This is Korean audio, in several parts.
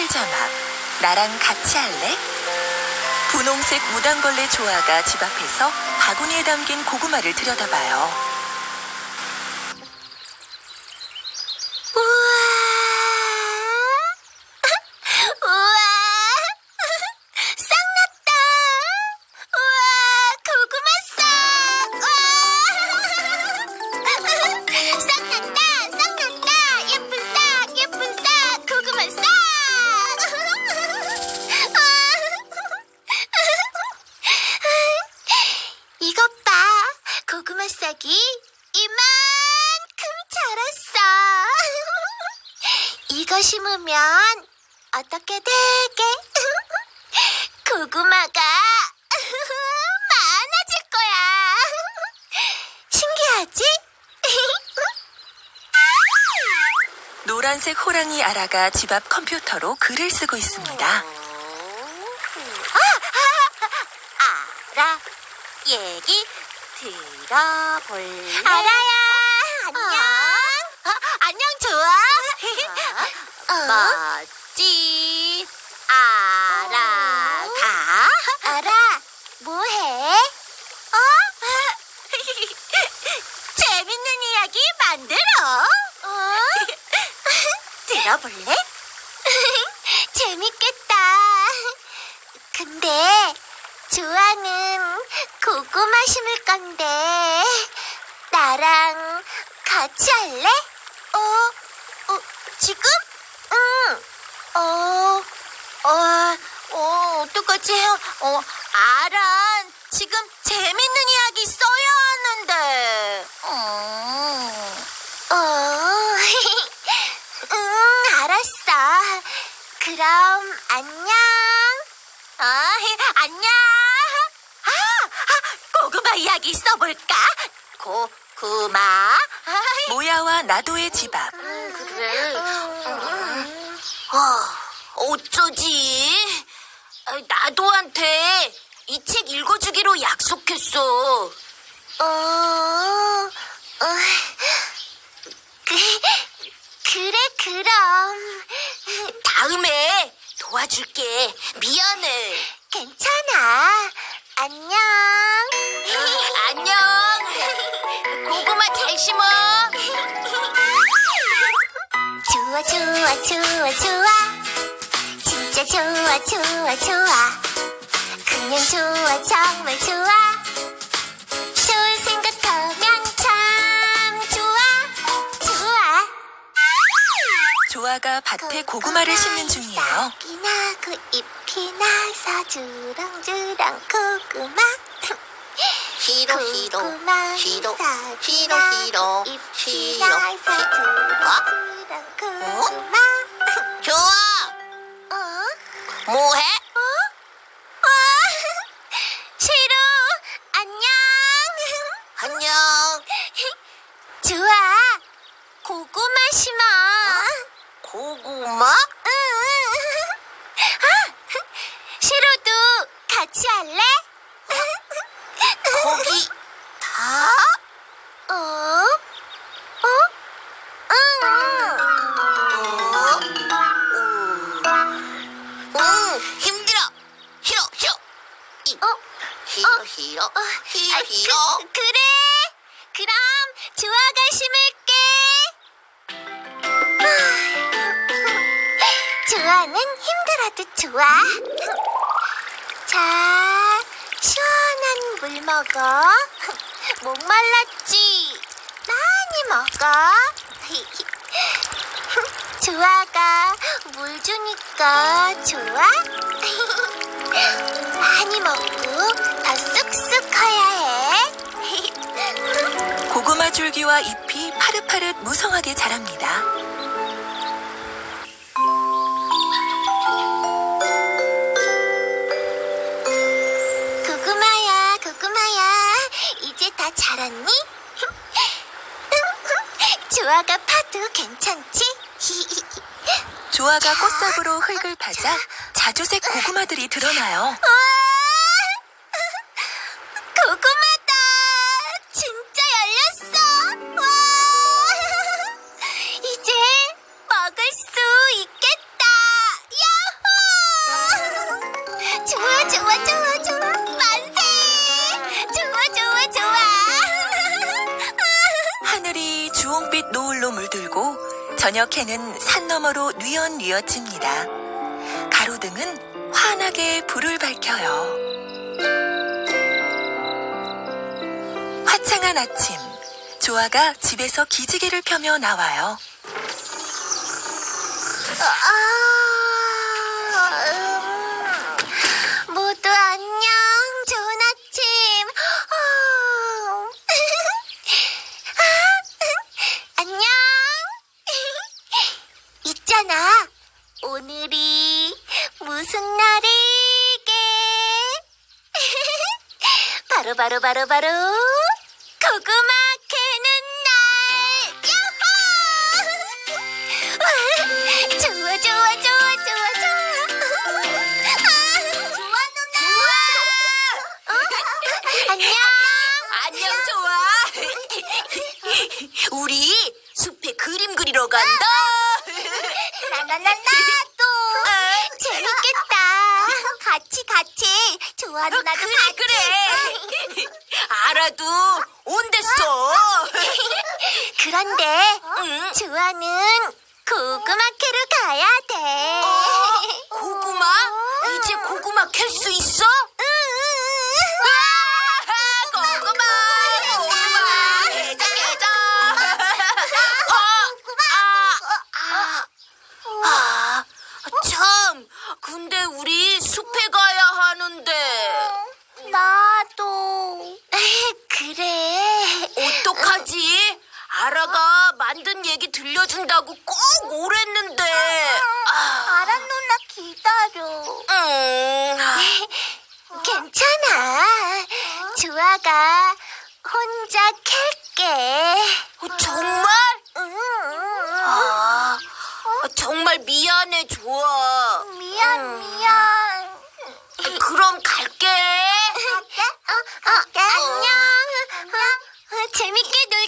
타이틀 자막 나랑 같이 할래? 분홍색 무당벌레 조아가 집 앞에서 바구니에 담긴 고구마를 들여다봐요. 노란색 호랑이 아라가 집 앞 컴퓨터로 글을 쓰고 있습니다. 알아, 얘기 들어볼래? 알아야, 안녕. 안녕, 좋아. 멋지, 알아가. 알아, 뭐해? 어? 재밌는 이야기 만들어. 어? 들어볼래? 재밌겠다. 근데 조아는 고구마 심을 건데 나랑 같이 할래? 어, 어 지금? 응. 어, 어, 어, 어떡하지? 어, 알아. 지금 재밌는 이야기 써야 하는데. 어, 어, 응, 알았어. 그럼 안녕. 아, 안녕. 아, 아, 고구마 이야기 써볼까? 고구마. 모야와 나도의 집 앞. 그래. 아, 어쩌지? 아, 나도한테 이 책 읽어주기로 약속했어. 어, 어, 그, 그래, 그럼. 다음에 도와줄게. 미안해. 괜찮아. 안녕. 안녕. 고구마 잘 심어. 좋아, 좋아, 좋아, 좋아. 진짜 좋아, 좋아, 좋아. 그냥 좋아, 정말 좋아. 좋은 생각하면 참 좋아, 좋아. 조아가 밭에 고구마를 심는 중이에요. 싹이 나고 잎이 나서 주렁주렁 고구마. 싫어, 싫어. 고구마 싫어, 나고 싫어, 잎이 싫어, 나서. 주렁주렁 고구마. 좋아. 어? 뭐해? 와, 시루, 안녕. 안녕. 좋아, 고구마 심어. 고구마? 응. 아, 시루도 같이 할래? 거기 다? 어? 어? 응. 응, 힘들어. 싫어. 이, 어? 싫어. 어, 아, 싫어. 그, 그래. 그럼 조아가 심을게. 조아는 힘들어도 좋아. 자, 시원한 물 먹어. 목말랐지? 많이 먹어. 조아가 물 주니까 좋아? 많이 먹고 더 쑥쑥 커야 해. 고구마 줄기와 잎이 파릇파릇 무성하게 자랍니다. 자랐니? 조아가 파도 괜찮지? 조아가 꽃삽으로 흙을 파자 자주색 고구마들이 드러나요. 저녁에는 산 너머로 뉘엿뉘엿집니다. 가로등은 환하게 불을 밝혀요. 화창한 아침, 조아가 집에서 기지개를 펴며 나와요. 아, 음. 모두 안녕. 좋은 아침. 어. 아, 안녕. 있잖아. 오늘이 무슨 날이게? 바로 바로 바로 고구마 캐는 날. 야호! 좋아 좋아 좋아 좋아 좋아. 좋아 누나. 어? 안녕. 안녕 좋아. 우리 숲에 그림 그리러 간다. 나나나 나 좋아 누나도 그래 같이. 그래. 알아도 온댔어. 그런데 응. 조아는 고구마 캐러 가야 돼. 고구마? 이제 고구마 캘 수 있어? 고구마, 고구마, 깨져, 깨져. 아, 아, 참. 근데 우리 숲에 가야 하는데 나도. 그래. 어떡하지? 아라가 만든 얘기 들려준다고 꼭 오랬는데. 아, 아란 누나 기다려. 음. 괜찮아. 조아가 혼자 캘게. 어, 정말? 응. 아, 정말 미안해, 좋아. 미안, 미안. 그럼 갈게. 어, 어, 안녕. 어, 재밌게 놀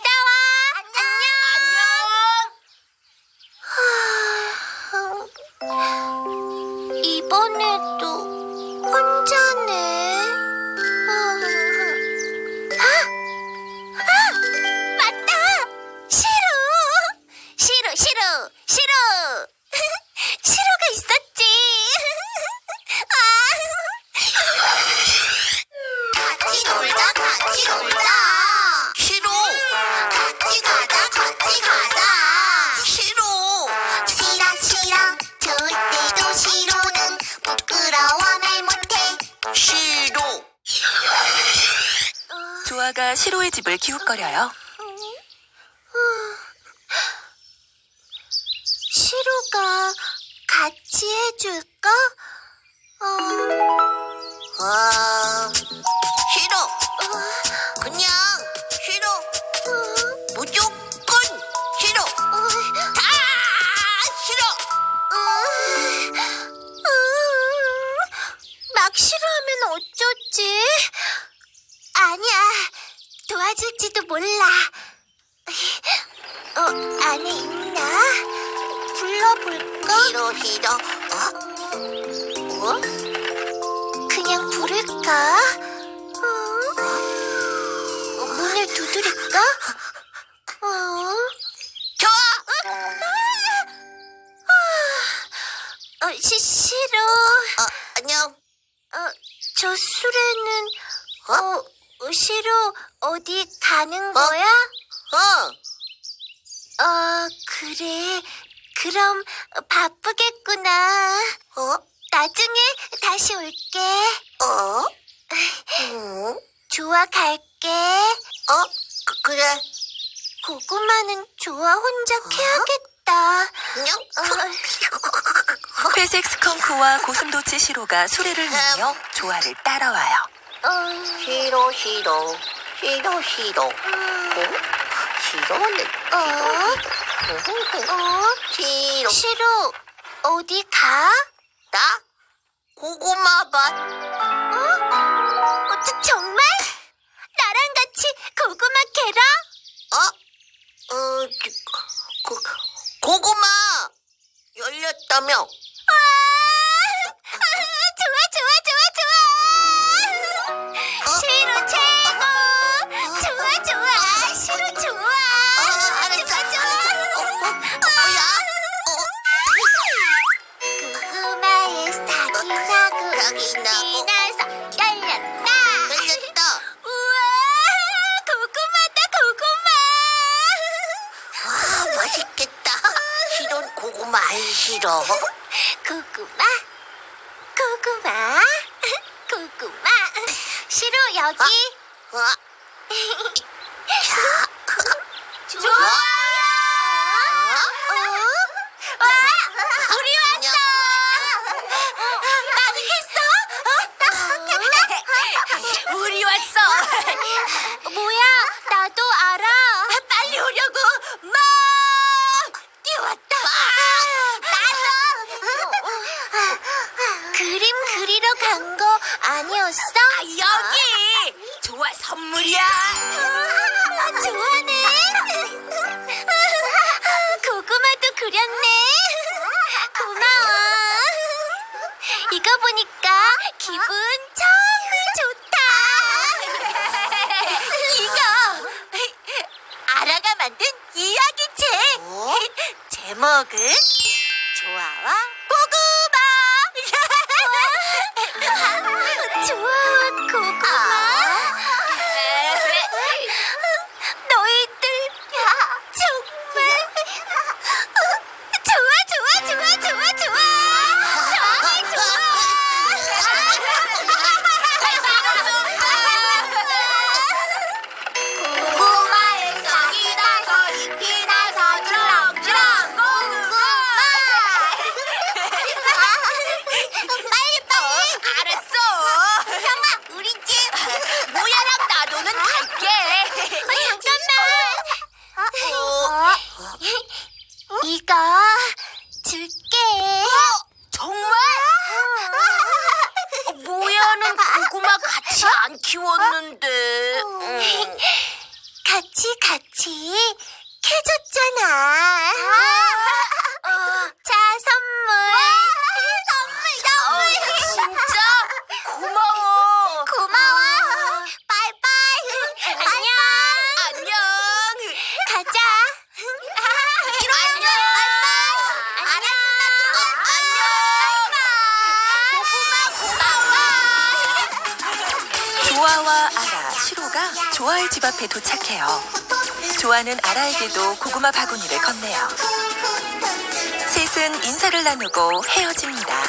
싫어. 조아가 시로의 집을 기웃거려요. 시로가 같이 해줄까? 어, 아, 싫어. 어쩌지? 아니야, 도와줄지도 몰라. 어, 안에 있나? 불러볼까? 싫어, 싫어. 어? 어? 그냥 부를까? 안녕. 어, 회색 스컹크와 고슴도치 시로가 수레를 밀며 조아를 따라와요. 어, 싫어, 싫어. 싫어, 싫어. 음, 어? 싫어는 어, 어, 싫어. 싫어. 어디 가? 나? 고구마 밭. 어, 저- 정말? 나랑 같이 고구마 캐러? 어? 어, 그, 고, 고구마 열렸다며. 아, 아, 안 키웠는데. 음. 같이 같이 캐줬잖아. 조아의 집 앞에 도착해요. 조아는 아라에게도 고구마 바구니를 건네요. 셋은 인사를 나누고 헤어집니다.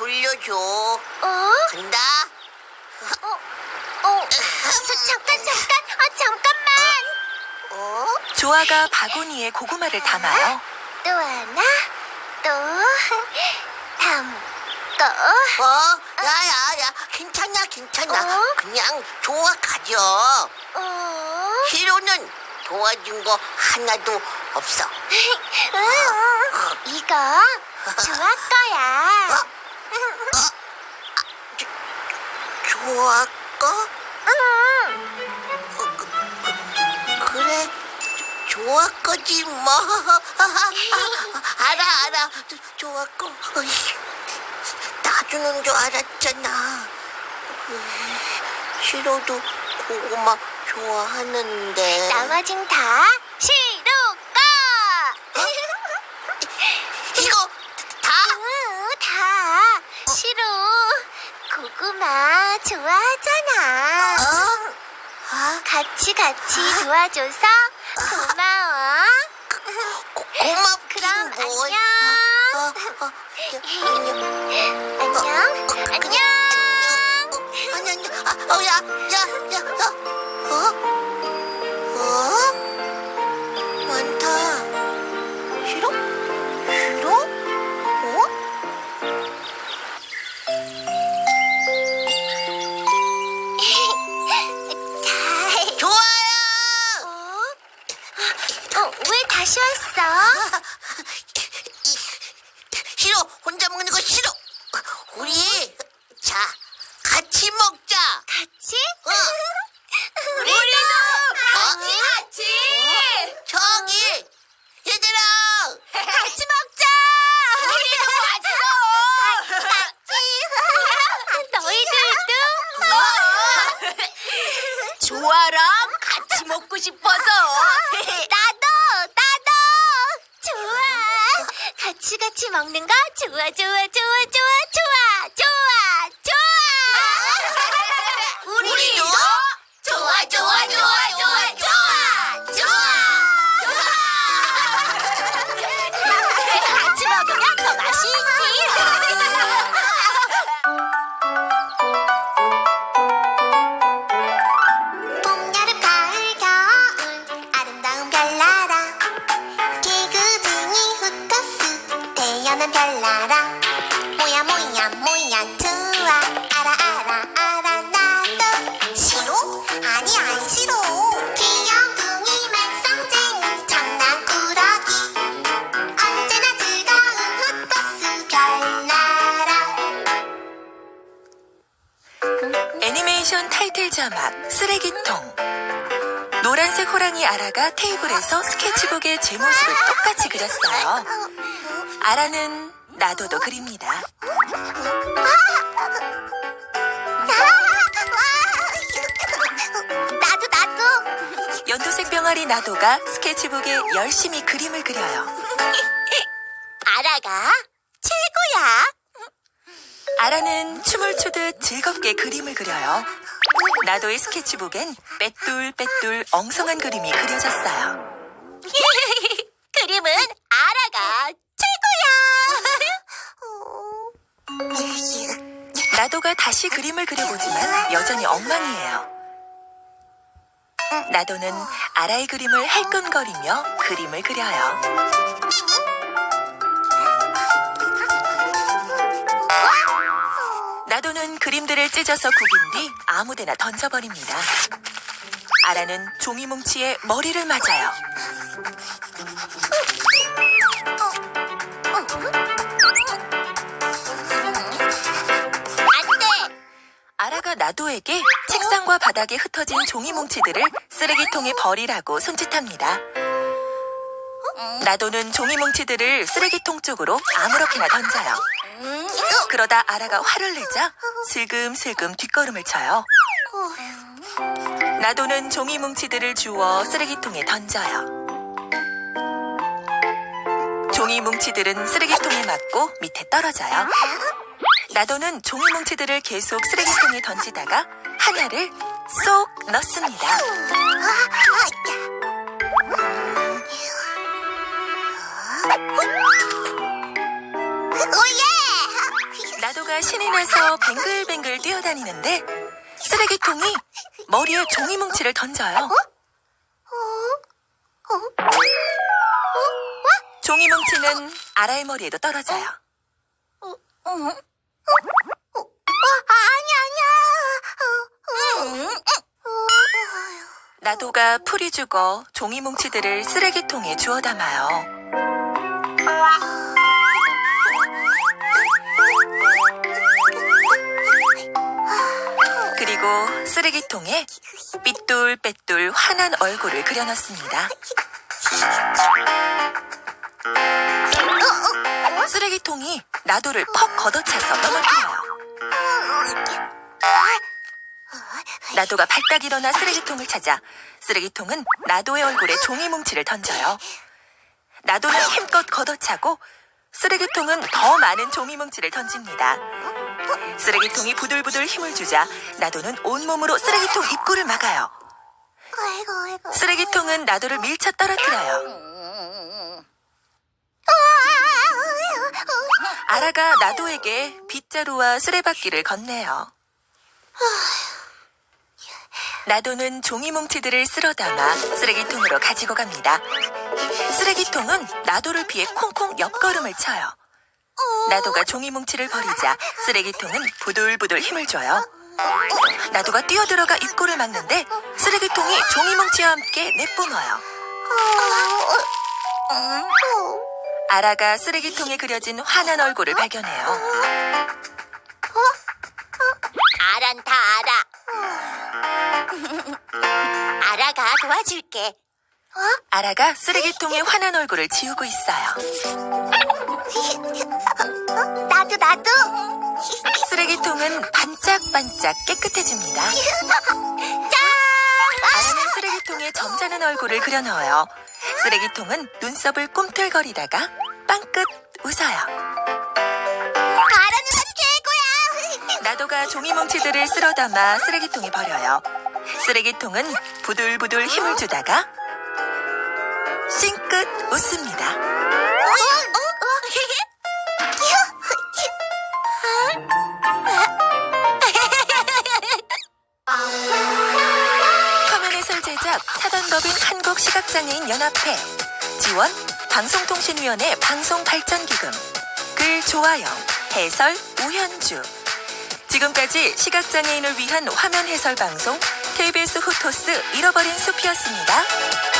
돌려줘. 어? 간다. 어? 어? 저, 잠깐 잠깐. 아 잠깐만. 어? 조아가 바구니에 고구마를 담아요. 또 하나. 또 담고. 어? 야야 야 괜찮아 괜찮아. 어? 그냥 좋아 가져. 어? 히로는 도와준 거 하나도 없어. 응, 이거 좋아 거야. 좋 어, 그, 그, 그래 좋아 거지 뭐. 알아 알아 좋아 거. 나주는 줄 알았잖아. 히로도 고구마 좋아하는데. 나머진 다 시로 거. 이거 다? 응, 다 시로 고구마 좋아하잖아. 어? 아, 같이 같이 도와줘서 고마워. 고, 고맙긴 그럼 뭘. 안녕. 어, 어, 안녕. 안녕. 안녕. 어, 아니 아니 아, 어, 야, 야, 야, 어, 어, 어, 어? 어, 왜 다시 왔어? 싫어. 혼자 먹는 거 싫어. 우리 자 같이 먹자. 같이? 어. 우리도 같이, 같이. 저기 얘들아. 같이 먹자. 우리도 왔어. 같이 같이 먹는 거? 좋아 좋아 좋아 좋아 애니메이션 타이틀 자 막 쓰레기통 노란색 호랑이 아라가 테이블에서 스케치북에 제 모습을 똑같이 그렸어요. 아라는 나도도 그립니다. 나도 나도 연두색 병아리 나도가 스케치북에 열심히 그림을 그려요. 아라가 최고야 아라는 춤 을 추듯 즐겁게 그림을 그려요. 나도의 스케치북엔 빼뚤빼뚤 엉성한 그림이 그려졌어요. 그림은 아라가 최고야 나도가 다시 그림을 그려보지만 여전히 엉망이에요. 나도는 아라의 그림을 헬끔거리며 그림을 그려요. 나도는 그림들을 찢어서 구긴 뒤 아무데나 던져버립니다. 아라는 종이 뭉치에 머리를 맞아요. 아라가 나도에게 책상과 바닥에 흩어진 종이 뭉치들을 쓰레기통에 버리라고 손짓합니다. 나도는 종이 뭉치들을 쓰레기통 쪽으로 아무렇게나 던져요. 그러다 아라가 화를 내자 슬금슬금 뒷걸음을 쳐요. 나도는 종이 뭉치들을 주워 쓰레기통에 던져요. 종이 뭉치들은 쓰레기통에 맞고 밑에 떨어져요. 나도는 종이 뭉치들을 계속 쓰레기통에 던지다가 하나를 쏙 넣습니다. 오예! 나도가 신이 나서 뱅글뱅글 뛰어다니는데 쓰레기통이 머리에 종이 뭉치를 던져요. 종이 뭉치는 아라의 머리에도 떨어져요. 아니 아니야. 나도가 풀이 죽어 종이 뭉치들을 쓰레기통에 주워 담아요. 그리고 쓰레기통에 삐뚤빼뚤 환한 얼굴을 그려넣습니다. 쓰레기통이 나도를 퍽 걷어차서 넘어뜨려요. 나도가 발딱 일어나 쓰레기통을 찾아 쓰레기통은 나도의 얼굴에 종이 뭉치를 던져요. 나도는 힘껏 걷어차고 쓰레기통은 더 많은 종이 뭉치를 던집니다. 쓰레기통이 부들부들 힘을 주자 나도는 온몸으로 쓰레기통 입구를 막아요. 쓰레기통은 나도를 밀쳐 떨어뜨려요. 아라가 나도에게 빗자루와 쓰레받기를 건네요. 나도는 종이 뭉치들을 쓸어 담아 쓰레기통으로 가지고 갑니다. 쓰레기통은 나도를 피해 콩콩 옆걸음을 쳐요. 나도가 종이 뭉치를 버리자 쓰레기통은 부들부들 힘을 줘요. 나도가 뛰어들어가 입구를 막는데 쓰레기통이 종이 뭉치와 함께 내뿜어요. 아라가 쓰레기통에 그려진 환한 얼굴을 발견해요. 아란 다 알아 아라가 도와줄게 아라가 쓰레기통에 환한 얼굴을 지우고 있어요. 나도 나도 쓰레기통은 반짝반짝 깨끗해집니다. 짠 아라는 쓰레기통에 점잖은 얼굴을 그려 넣어요. 쓰레기통은 눈썹을 꿈틀거리다가 빵끝 웃어요. 바라는 건 최고야. 나도가 종이 뭉치들을 쓸어 담아 쓰레기통에 버려요. 쓰레기통은 부들부들 힘을 주다가 웃습니다. 어? 화면 해설 제작 사단법인 한국시각장애인 연합회 지원 방송통신위원회 방송발전기금 글 조아영 해설 우현주 지금까지 시각장애인을 위한 화면 해설 방송 KBS 후토스 잃어버린 숲이었습니다.